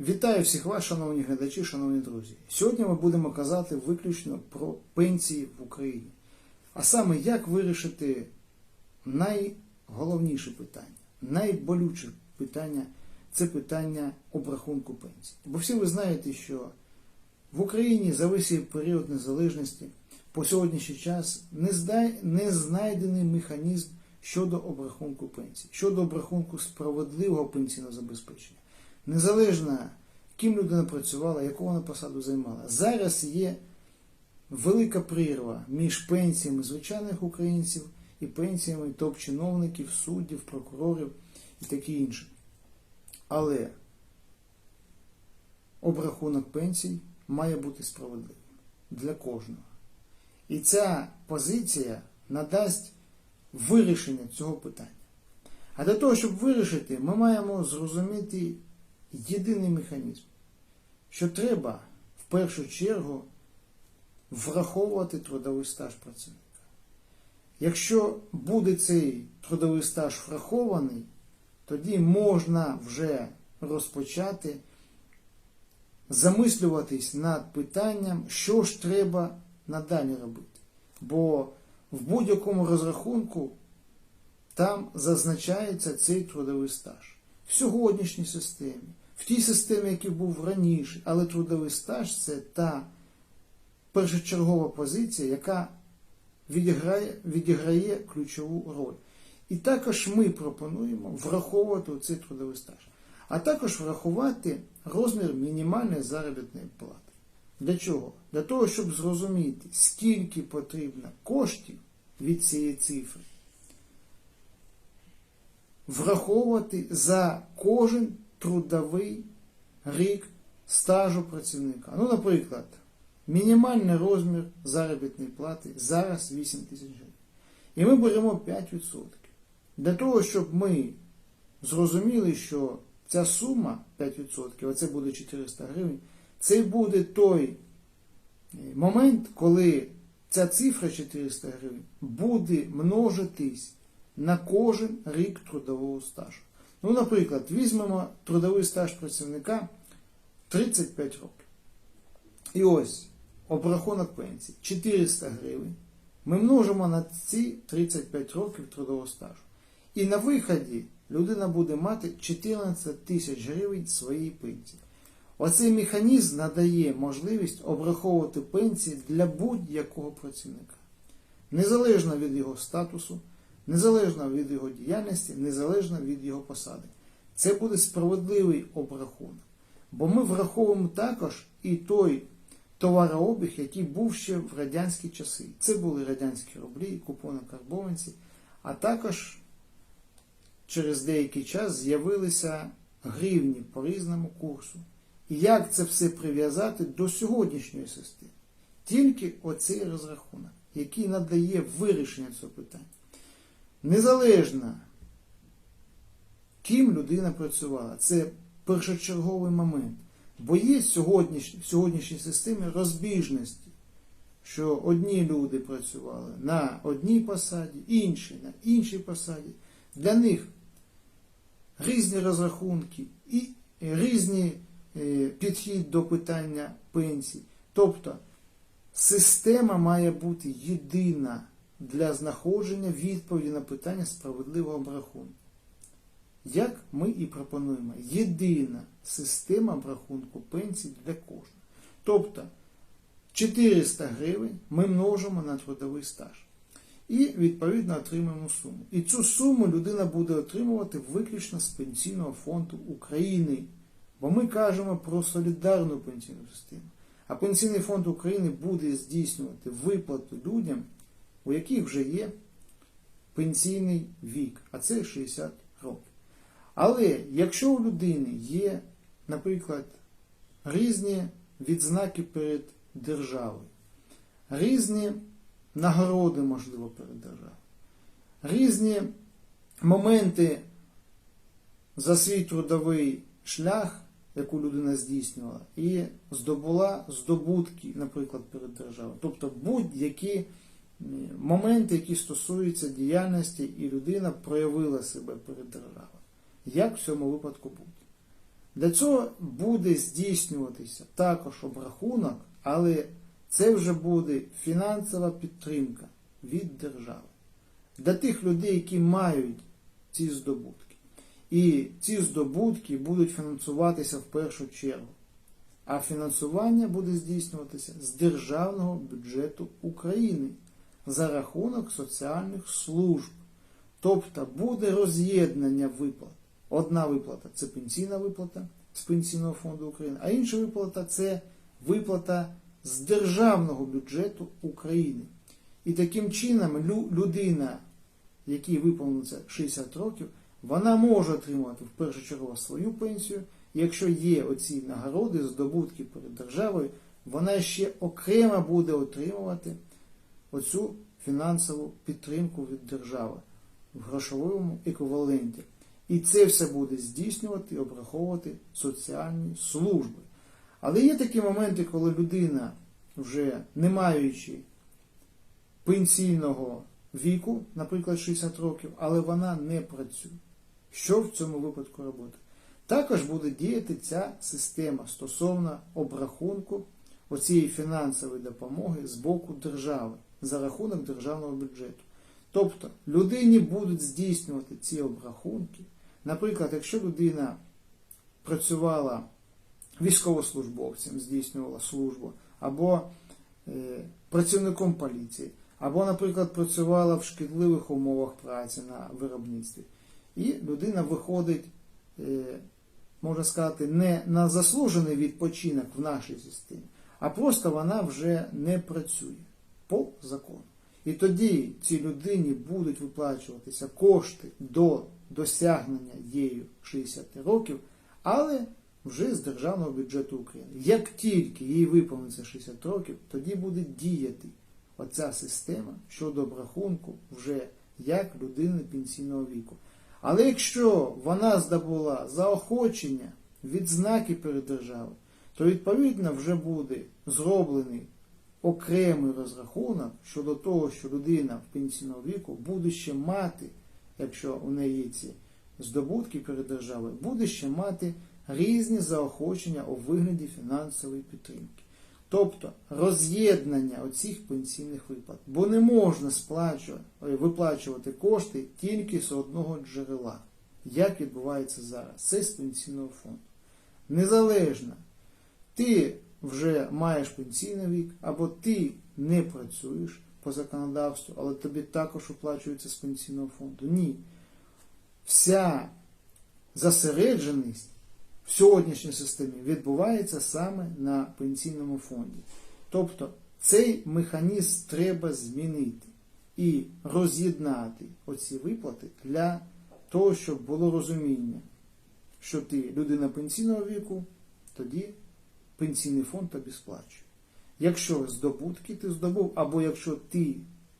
Вітаю всіх вас, шановні глядачі, шановні друзі. Сьогодні ми будемо казати виключно про пенсії в Україні. А саме, як вирішити найголовніше питання, найболюче питання це питання обрахунку пенсій. Бо всі ви знаєте, що в Україні за весь період незалежності по сьогоднішній час не, знайдений механізм щодо обрахунку пенсій, щодо обрахунку справедливого пенсійного забезпечення. Незалежно, ким людина працювала, яку вона посаду займала. Зараз є велика прірва між пенсіями звичайних українців і пенсіями топ-чиновників, суддів, прокурорів і таке інше. Але обрахунок пенсій має бути справедливим для кожного. І ця позиція надасть вирішення цього питання. А для того, щоб вирішити, ми маємо зрозуміти єдиний механізм, що треба в першу чергу враховувати трудовий стаж працівника. Якщо буде цей трудовий стаж врахований, тоді можна вже розпочати замислюватись над питанням, що ж треба надалі робити. Бо в будь-якому розрахунку там зазначається цей трудовий стаж. В сьогоднішній системі, в тій системі, який був раніше, але трудовий стаж це та першочергова позиція, яка відіграє, відіграє ключову роль. І також ми пропонуємо враховувати цей трудовий стаж, а також врахувати розмір мінімальної заробітної плати. Для чого? Для того, щоб зрозуміти, скільки потрібно коштів від цієї цифри, враховувати за кожен трудовий рік стажу працівника. Ну, наприклад, мінімальний розмір заробітної плати зараз 8 тисяч гривень. І ми беремо 5%. Для того, щоб ми зрозуміли, що ця сума 5%, оце буде 400 гривень, це буде той момент, коли ця цифра 400 гривень буде множитись на кожен рік трудового стажу. Ну, наприклад, візьмемо трудовий стаж працівника 35 років. І ось обрахунок пенсії 400 гривень. Ми множимо на ці 35 років трудового стажу. І на виході людина буде мати 14 тисяч гривень своєї пенсії. Оцей механізм надає можливість обраховувати пенсії для будь-якого працівника. Незалежно від його статусу, незалежно від його діяльності, незалежно від його посади. Це буде справедливий обрахунок. Бо ми враховуємо також і той товарообіг, який був ще в радянські часи. Це були радянські рублі, купони карбованці, а також через деякий час з'явилися гривні по різному курсу. І як це все прив'язати до сьогоднішньої системи? Тільки оцей розрахунок, який надає вирішення цього питання. Незалежно, ким людина працювала, це першочерговий момент. Бо є сьогоднішні, в сьогоднішній системі розбіжності, що одні люди працювали на одній посаді, інші на іншій посаді. Для них різні розрахунки і різні підхід до питання пенсій. Тобто система має бути єдина для знаходження відповіді на питання справедливого обрахунку. Як ми і пропонуємо, єдина система обрахунку пенсій для кожного. Тобто 400 гривень ми множимо на трудовий стаж. І відповідно отримуємо суму. І цю суму людина буде отримувати виключно з Пенсійного фонду України. Бо ми кажемо про солідарну пенсійну систему. А Пенсійний фонд України буде здійснювати виплату людям, у яких вже є пенсійний вік, а це 60 років. Але якщо у людини є, наприклад, різні відзнаки перед державою, різні нагороди, можливо, перед державою, різні моменти за свій трудовий шлях, яку людина здійснювала, і здобула здобутки, наприклад, перед державою. Тобто будь-які моменти, які стосуються діяльності, і людина проявила себе перед державою. Як в цьому випадку буде? Для цього буде здійснюватися також обрахунок, але це вже буде фінансова підтримка від держави для тих людей, які мають ці здобутки. І ці здобутки будуть фінансуватися в першу чергу. А фінансування буде здійснюватися з державного бюджету України за рахунок соціальних служб. Тобто буде роз'єднання виплат. Одна виплата це пенсійна виплата з Пенсійного фонду України, а інша виплата це виплата з державного бюджету України. І таким чином людина, якій виповниться 60 років, вона може отримувати в першу чергу свою пенсію. Якщо є оці нагороди, здобутки перед державою, вона ще окремо буде отримувати оцю фінансову підтримку від держави в грошовому еквіваленті. І це все буде здійснювати обраховувати соціальні служби. Але є такі моменти, коли людина, вже не маючи пенсійного віку, наприклад, 60 років, але вона не працює. Що в цьому випадку робити? Також буде діяти ця система стосовно обрахунку оцієї фінансової допомоги з боку держави за рахунок державного бюджету. Тобто людині будуть здійснювати ці обрахунки. Наприклад, якщо людина працювала військовослужбовцем, здійснювала службу, або е, працівником поліції, або, наприклад, працювала в шкідливих умовах праці на виробництві. І людина виходить, е, можна сказати, не на заслужений відпочинок в нашій системі, а просто вона вже не працює закону. І тоді цій людині будуть виплачуватися кошти до досягнення її 60 років, але вже з державного бюджету України. Як тільки їй виповниться 60 років, тоді буде діяти оця система щодо обрахунку вже як людини пенсійного віку. Але якщо вона здобула заохочення, відзнаки перед державою, то відповідно вже буде зроблений окремий розрахунок щодо того, що людина в пенсійному віку буде ще мати, якщо у неї є ці здобутки перед державою, буде ще мати різні заохочення у вигляді фінансової підтримки. Тобто роз'єднання оцих пенсійних виплат, бо не можна сплачувати, виплачувати кошти тільки з одного джерела, як відбувається зараз. Це з пенсійного фонду. Незалежно, ти вже маєш пенсійний вік, або ти не працюєш по законодавству, але тобі також оплачується з пенсійного фонду. Ні. Вся засередженість в сьогоднішній системі відбувається саме на пенсійному фонді. Тобто цей механізм треба змінити і роз'єднати оці виплати для того, щоб було розуміння, що ти людина пенсійного віку, тоді пенсійний фонд тобі сплачує. Якщо здобутки ти здобув, або якщо ти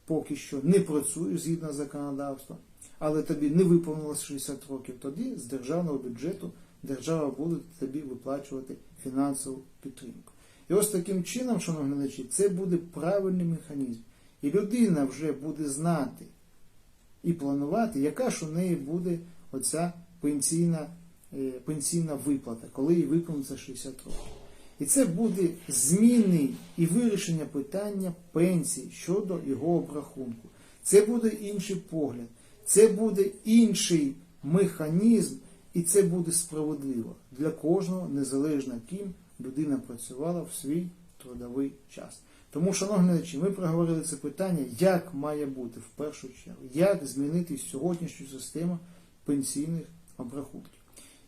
поки що не працюєш згідно законодавства, але тобі не виповнилось 60 років, тоді з державного бюджету держава буде тобі виплачувати фінансову підтримку. І ось таким чином, шановні глядачі, це буде правильний механізм. І людина вже буде знати і планувати, яка ж у неї буде оця пенсійна, е, пенсійна виплата, коли їй виповниться 60 років. І це буде зміни і вирішення питання пенсії щодо його обрахунку. Це буде інший погляд, це буде інший механізм, і це буде справедливо для кожного, незалежно ким людина працювала в свій трудовий час. Тому, шановні глядачі, ми проговорили це питання, як має бути в першу чергу, як змінити сьогоднішню систему пенсійних обрахунків.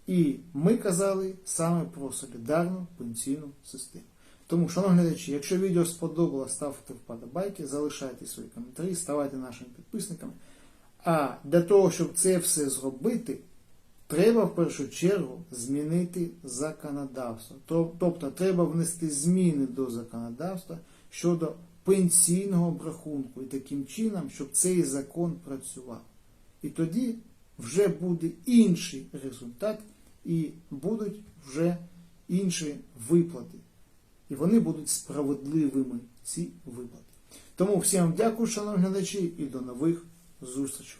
І ми казали саме про солідарну пенсійну систему. Тому, шановні глядачі, якщо відео сподобалось, ставте вподобайки, залишайте свої коментарі, ставайте нашими підписниками. А для того, щоб це все зробити, треба в першу чергу змінити законодавство. Тобто треба внести зміни до законодавства щодо пенсійного обрахунку і таким чином, щоб цей закон працював. І тоді вже буде інший результат і будуть вже інші виплати. І вони будуть справедливими, ці виплати. Тому всім дякую, шановні глядачі, і до нових зустрічей.